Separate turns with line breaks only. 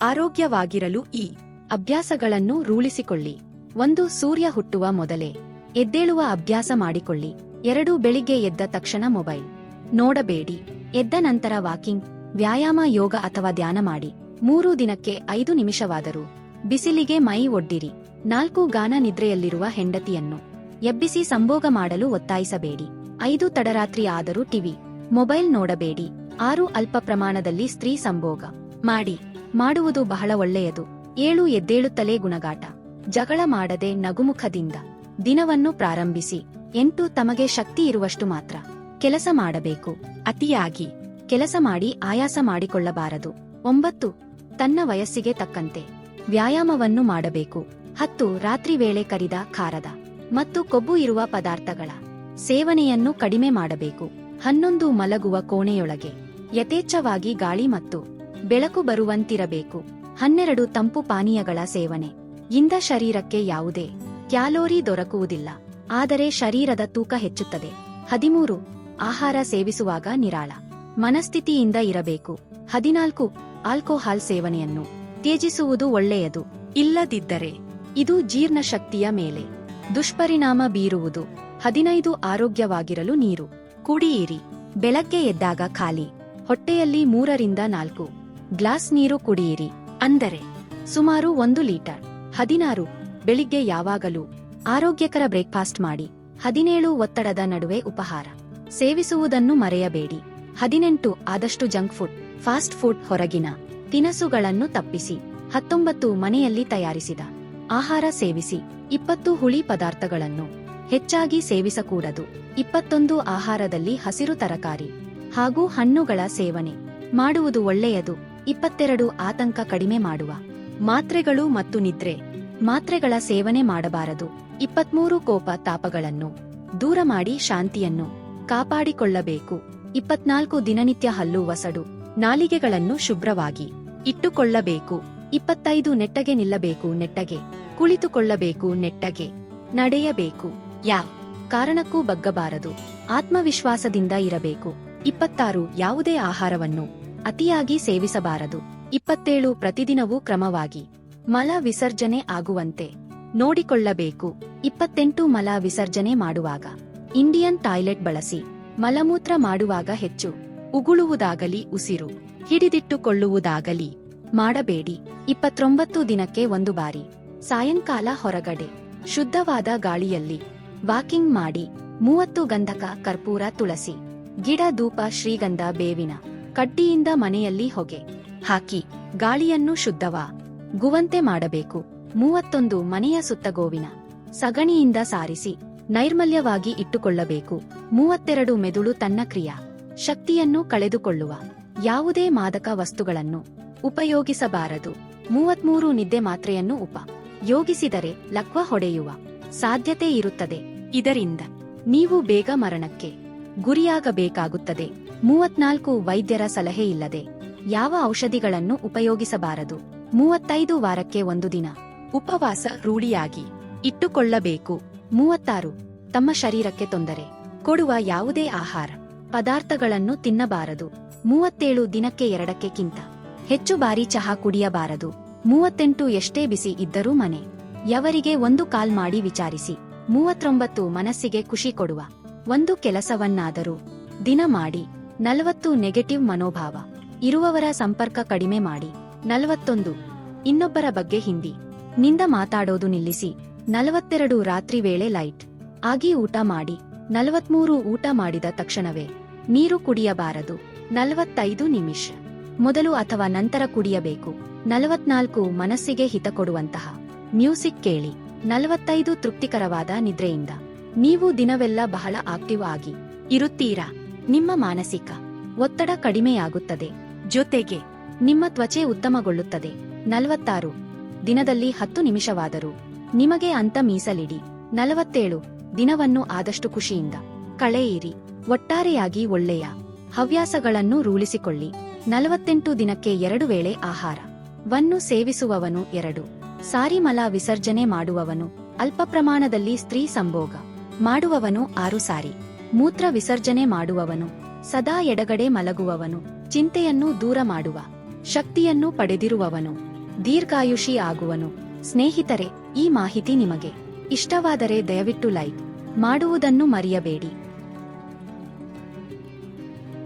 ಆರೋಗ್ಯವಾಗಿರಲು ಈ ಅಭ್ಯಾಸಗಳನ್ನು ರೂಳಿಸಿಕೊಳ್ಳಿ ಒಂದು ಸೂರ್ಯ ಹುಟ್ಟುವ ಮೊದಲೇ ಎದ್ದೇಳುವ ಅಭ್ಯಾಸ ಮಾಡಿಕೊಳ್ಳಿ. ಎರಡು ಬೆಳಿಗ್ಗೆ ಎದ್ದ ತಕ್ಷಣ ಮೊಬೈಲ್. ನೋಡಬೇಡಿ. ಎದ್ದ ನಂತರ ವಾಕಿಂಗ್, ವ್ಯಾಯಾಮ, ಯೋಗ ಅಥವಾ ಧ್ಯಾನ ಮಾಡಿ. ಮೂರು ದಿನಕ್ಕೆ ಐದು ನಿಮಿಷವಾದರೂ ಬಿಸಿಲಿಗೆ ಮೈ ಒಡ್ಡಿರಿ. ನಾಲ್ಕು ಗಾನ ನಿದ್ರೆಯಲ್ಲಿರುವ ಹೆಂಡತಿಯನ್ನು ಎಬ್ಬಿಸಿ ಸಂಭೋಗ ಮಾಡಲು ಒತ್ತಾಯಿಸಬೇಡಿ. ಐದು ತಡರಾತ್ರಿ ಆದರೂ ಟಿವಿ, ಮೊಬೈಲ್ ನೋಡಬೇಡಿ. ಆರು ಅಲ್ಪ ಪ್ರಮಾಣದಲ್ಲಿ ಸ್ತ್ರೀ ಸಂಭೋಗ ಮಾಡಿ. ಮಾಡುವುದು ಬಹಳ ಒಳ್ಳೆಯದು. ಏಳು ಎದ್ದೇಳುತ್ತಲೇ ಗುಣಗಾಟ. ಜಗಳ ಮಾಡದೆ ನಗುಮುಖದಿಂದ ದಿನವನ್ನು ಪ್ರಾರಂಭಿಸಿ. ಎಂಟು ತಮಗೆ ಶಕ್ತಿ ಇರುವಷ್ಟು ಮಾತ್ರ. ಕೆಲಸ ಮಾಡಬೇಕು. ಅತಿಯಾಗಿ ಕೆಲಸ ಮಾಡಿ ಆಯಾಸ ಮಾಡಿಕೊಳ್ಳಬಾರದು. ಒಂಬತ್ತು, ತನ್ನ ವಯಸ್ಸಿಗೆ ತಕ್ಕಂತೆ ವ್ಯಾಯಾಮವನ್ನು ಮಾಡಬೇಕು. ಹತ್ತು, ರಾತ್ರಿ ವೇಳೆ ಕರಿದ ಖಾರದ ಮತ್ತು ಕೊಬ್ಬು ಇರುವ ಪದಾರ್ಥಗಳ ಸೇವನೆಯನ್ನು ಕಡಿಮೆ ಮಾಡಬೇಕು. ಹನ್ನೊಂದು ಮಲಗುವ ಕೋಣೆಯೊಳಗೆ ಯಥೇಚ್ಛವಾಗಿ ಗಾಳಿ ಮತ್ತು ಬೆಳಕು ಬರುವಂತಿರಬೇಕು. ಹನ್ನೆರಡು ತಂಪು ಪಾನೀಯಗಳ ಸೇವನೆ. ಇಂದ ಶರೀರಕ್ಕೆ ಯಾವುದೇ ಕ್ಯಾಲೋರಿ ದೊರಕುವುದಿಲ್ಲ. ಆದರೆ ಶರೀರದ ತೂಕ ಹೆಚ್ಚುತ್ತದೆ. ಹದಿಮೂರು ಆಹಾರ ಸೇವಿಸುವಾಗ ನಿರಾಳ. ಮನಸ್ಥಿತಿಯಿಂದ ಇರಬೇಕು. ಹದಿನಾಲ್ಕು ಆಲ್ಕೋಹಾಲ್ ಸೇವನೆಯನ್ನು ತ್ಯಜಿಸುವುದು ಒಳ್ಳೆಯದು. ಇಲ್ಲದಿದ್ದರೆ ಇದು ಜೀರ್ಣಶಕ್ತಿಯ ಮೇಲೆ ದುಷ್ಪರಿಣಾಮ ಬೀರುವುದು. ಹದಿನೈದು ಆರೋಗ್ಯವಾಗಿರಲು ನೀರು. ಕುಡಿಯಿರಿ. ಬೆಳಗ್ಗೆ ಎದ್ದಾಗ ಖಾಲಿ. ಹೊಟ್ಟೆಯಲ್ಲಿ ಮೂರರಿಂದ ನಾಲ್ಕು ಗ್ಲಾಸ್ ನೀರು ಕುಡಿಯಿರಿ. ಅಂದರೆ, ಸುಮಾರು ಒಂದು ಲೀಟರ್. ಹದಿನಾರು, ಬೆಳಿಗ್ಗೆ ಯಾವಾಗಲೂ. ಆರೋಗ್ಯಕರ ಬ್ರೇಕ್ಫಾಸ್ಟ್ ಮಾಡಿ. ಹದಿನೇಳು ಒತ್ತಡದ ನಡುವೆ ಉಪಹಾರ. ಸೇವಿಸುವುದನ್ನು ಮರೆಯಬೇಡಿ. ಹದಿನೆಂಟು, ಆದಷ್ಟು ಜಂಕ್ ಫುಡ್, ಫಾಸ್ಟ್ ಫುಡ್ ಹೊರಗಿನ ತಿನಸುಗಳನ್ನು ತಪ್ಪಿಸಿ. ಹತ್ತೊಂಬತ್ತು, ಮನೆಯಲ್ಲಿ ತಯಾರಿಸಿದ ಆಹಾರ ಸೇವಿಸಿ. ಇಪ್ಪತ್ತು, ಹುಳಿ ಪದಾರ್ಥಗಳನ್ನು ಹೆಚ್ಚಾಗಿ ಸೇವಿಸಕೂಡದು. ಇಪ್ಪತ್ತೊಂದು, ಆಹಾರದಲ್ಲಿ ಹಸಿರು ತರಕಾರಿ ಹಾಗೂ ಹಣ್ಣುಗಳ ಸೇವನೆ. ಮಾಡುವುದು ಒಳ್ಳೆಯದು. ಇಪ್ಪತ್ತೆರಡು ಆತಂಕ ಕಡಿಮೆ ಮಾಡುವ. ಮಾತ್ರೆಗಳು ಮತ್ತು ನಿದ್ರೆ. ಮಾತ್ರೆಗಳ ಸೇವನೆ ಮಾಡಬಾರದು. ಇಪ್ಪತ್ಮೂರು ಕೋಪ ತಾಪಗಳನ್ನು. ದೂರ ಮಾಡಿ ಶಾಂತಿಯನ್ನು ಕಾಪಾಡಿಕೊಳ್ಳಬೇಕು. ಇಪ್ಪತ್ನಾಲ್ಕು ದಿನನಿತ್ಯ ಹಲ್ಲು ವಸಡು ನಾಲಿಗೆಗಳನ್ನು ಶುಭ್ರವಾಗಿ ಇಟ್ಟುಕೊಳ್ಳಬೇಕು. ಇಪ್ಪತ್ತೈದು ನೆಟ್ಟಗೆ ನಿಲ್ಲಬೇಕು ನೆಟ್ಟಗೆ. ಕುಳಿತುಕೊಳ್ಳಬೇಕು ನೆಟ್ಟಗೆ. ನಡೆಯಬೇಕು. ಯಾ. ಕಾರಣಕ್ಕೂ ಬಗ್ಗಬಾರದು. ಆತ್ಮವಿಶ್ವಾಸದಿಂದ ಇರಬೇಕು. ಇಪ್ಪತ್ತಾರು ಯಾವುದೇ ಆಹಾರವನ್ನು ಅತಿಯಾಗಿ ಸೇವಿಸಬಾರದು. ಇಪ್ಪತ್ತೇಳು ಪ್ರತಿದಿನವೂ ಕ್ರಮವಾಗಿ. ಮಲ ವಿಸರ್ಜನೆ ಆಗುವಂತೆ ನೋಡಿಕೊಳ್ಳಬೇಕು. ಇಪ್ಪತ್ತೆಂಟು ಮಲ ವಿಸರ್ಜನೆ ಮಾಡುವಾಗ. ಇಂಡಿಯನ್ ಟಾಯ್ಲೆಟ್ ಬಳಸಿ. ಮಲಮೂತ್ರ ಮಾಡುವಾಗ ಹೆಚ್ಚು. ಉಗುಳುವುದಾಗಲಿ, ಉಸಿರು ಹಿಡಿದಿಟ್ಟುಕೊಳ್ಳುವುದಾಗಲಿ ಮಾಡಬೇಡಿ. ಇಪ್ಪತ್ತೊಂಬತ್ತು ದಿನಕ್ಕೆ ಒಂದು ಬಾರಿ. ಸಾಯಂಕಾಲ ಹೊರಗಡೆ. ಶುದ್ಧವಾದ ಗಾಳಿಯಲ್ಲಿ. ವಾಕಿಂಗ್ ಮಾಡಿ. ಮೂವತ್ತು ಗಂಧಕ ಕರ್ಪೂರ ತುಳಸಿ. ಗಿಡ ಧೂಪ ಶ್ರೀಗಂಧ ಬೇವಿನ. ಕಡ್ಡಿಯಿಂದ ಮನೆಯಲ್ಲಿ ಹೊಗೆ. ಹಾಕಿ, ಗಾಳಿಯನ್ನು ಶುದ್ಧವ. ಗುವಂತೆ ಮಾಡಬೇಕು. ಮೂವತ್ತೊಂದು ಮನೆಯ ಸುತ್ತ ಗೋವಿನ. ಸಗಣಿಯಿಂದ ಸಾರಿಸಿ, ನೈರ್ಮಲ್ಯವಾಗಿ ಇಟ್ಟುಕೊಳ್ಳಬೇಕು. ಮೂವತ್ತೆರಡು ಮೆದುಳು ತನ್ನ ಕ್ರಿಯಾ. ಶಕ್ತಿಯನ್ನು ಕಳೆದುಕೊಳ್ಳುವ. ಯಾವುದೇ ಮಾದಕ ವಸ್ತುಗಳನ್ನು ಉಪಯೋಗಿಸಬಾರದು. ಮೂವತ್ಮೂರು ನಿದ್ದೆ ಮಾತ್ರೆಯನ್ನು ಉಪ. ಯೋಗಿಸಿದರೆ ಲಕ್ವ ಹೊಡೆಯುವ ಸಾಧ್ಯತೆ ಇರುತ್ತದೆ. ಇದರಿಂದ, ನೀವು ಬೇಗ ಮರಣಕ್ಕೆ ಗುರಿಯಾಗಬೇಕಾಗುತ್ತದೆ. ಮೂವತ್ನಾಲ್ಕು ವೈದ್ಯರ ಸಲಹೆ ಇಲ್ಲದೆ ಯಾವ ಔಷಧಿಗಳನ್ನು ಉಪಯೋಗಿಸಬಾರದು? ಮೂವತ್ತೈದು ವಾರಕ್ಕೆ ಒಂದು ದಿನ. ಉಪವಾಸ ರೂಢಿಯಾಗಿ ಇಟ್ಟುಕೊಳ್ಳಬೇಕು. ಮೂವತ್ತಾರು. ತಮ್ಮ ಶರೀರಕ್ಕೆ ತೊಂದರೆ. ಕೊಡುವ ಯಾವುದೇ ಆಹಾರ, ಪದಾರ್ಥಗಳನ್ನು ತಿನ್ನಬಾರದು. ಮೂವತ್ತೇಳು ದಿನಕ್ಕೆ ಎರಡಕ್ಕೆ ಕಿಂತ. ಹೆಚ್ಚು ಬಾರಿ ಚಹಾ ಕುಡಿಯಬಾರದು. ಮೂವತ್ತೆಂಟು ಎಷ್ಟೇ ಬಿಸಿ ಇದ್ದರೂ ಮನೆ. ಯವರಿಗೆ ಒಂದು ಕಾಲ್ ಮಾಡಿ ವಿಚಾರಿಸಿ. ಮೂವತ್ತೊಂಬತ್ತು ಮನಸ್ಸಿಗೆ ಖುಷಿ ಕೊಡುವ. ಒಂದು ಕೆಲಸವನ್ನಾದರೂ ದಿನ ಮಾಡಿ. ನಲವತ್ತು ನೆಗೆಟಿವ್ ಮನೋಭಾವ. ಇರುವವರ ಸಂಪರ್ಕ ಕಡಿಮೆ ಮಾಡಿ. ನಲವತ್ತೊಂದು, ಇನ್ನೊಬ್ಬರ ಬಗ್ಗೆ ಹಿಂದಿ. ನಿಂದ ಮಾತಾಡೋದು ನಿಲ್ಲಿಸಿ. ನಲವತ್ತೆರಡು ರಾತ್ರಿ ವೇಳೆ ಲೈಟ್. ಆಗಿ ಊಟ ಮಾಡಿ. ನಲವತ್ಮೂರು ಊಟ ಮಾಡಿದ ತಕ್ಷಣವೇ. ನೀರು ಕುಡಿಯಬಾರದು. ನಲವತ್ತೈದು ನಿಮಿಷ. ಮೊದಲು ಅಥವಾ ನಂತರ ಕುಡಿಯಬೇಕು. ನಲವತ್ನಾಲ್ಕು ಮನಸ್ಸಿಗೆ ಹಿತ ಕೊಡುವಂತಹ. ಮ್ಯೂಸಿಕ್ ಕೇಳಿ. ನಲವತ್ತೈದು ತೃಪ್ತಿಕರವಾದ ನಿದ್ರೆಯಿಂದ. ನೀವು ದಿನವೆಲ್ಲ ಬಹಳ ಆಕ್ಟಿವ್ ಆಗಿ. ಇರುತ್ತೀರಾ? ನಿಮ್ಮ ಮಾನಸಿಕ ಒತ್ತಡ ಕಡಿಮೆಯಾಗುತ್ತದೆ. ಜೊತೆಗೆ ನಿಮ್ಮ ತ್ವಚೆ ಉತ್ತಮಗೊಳ್ಳುತ್ತದೆ. ನಲವತ್ತಾರು. ದಿನದಲ್ಲಿ ಹತ್ತು ನಿಮಿಷವಾದರೂ ನಿಮಗೆ ಅಂತ ಮೀಸಲಿಡಿ. ನಲವತ್ತೇಳು. ದಿನವನ್ನು ಆದಷ್ಟು ಖುಷಿಯಿಂದ ಕಳೆಯಿರಿ. ಒಟ್ಟಾರೆಯಾಗಿ ಒಳ್ಳೆಯ ಹವ್ಯಾಸಗಳನ್ನು ರೂಢಿಸಿಕೊಳ್ಳಿ. ನಲವತ್ತೆಂಟು ದಿನಕ್ಕೆ ಎರಡು ವೇಳೆ ಆಹಾರ. ವನ್ನು ಸೇವಿಸುವವನು ಎರಡು. ಸಾರಿ ಮಲ ವಿಸರ್ಜನೆ ಮಾಡುವವನು. ಅಲ್ಪ ಪ್ರಮಾಣದಲ್ಲಿ ಸ್ತ್ರೀ ಸಂಭೋಗ. ಮಾಡುವವನು ಆರು ಸಾರಿ. ಮೂತ್ರ ವಿಸರ್ಜನೆ ಮಾಡುವವನು, ಸದಾ ಎಡಗಡೆ ಮಲಗುವವನು, ಚಿಂತೆಯನ್ನು ದೂರ ಮಾಡುವ, ಶಕ್ತಿಯನ್ನು ಪಡೆದಿರುವವನು, ದೀರ್ಘಾಯುಷಿ ಆಗುವನು. ಸ್ನೇಹಿತರೆ, ಈ ಮಾಹಿತಿ ನಿಮಗೆ ಇಷ್ಟವಾದರೆ ದಯವಿಟ್ಟು ಲೈಕ್ ಮಾಡುವುದನ್ನು ಮರೆಯಬೇಡಿ.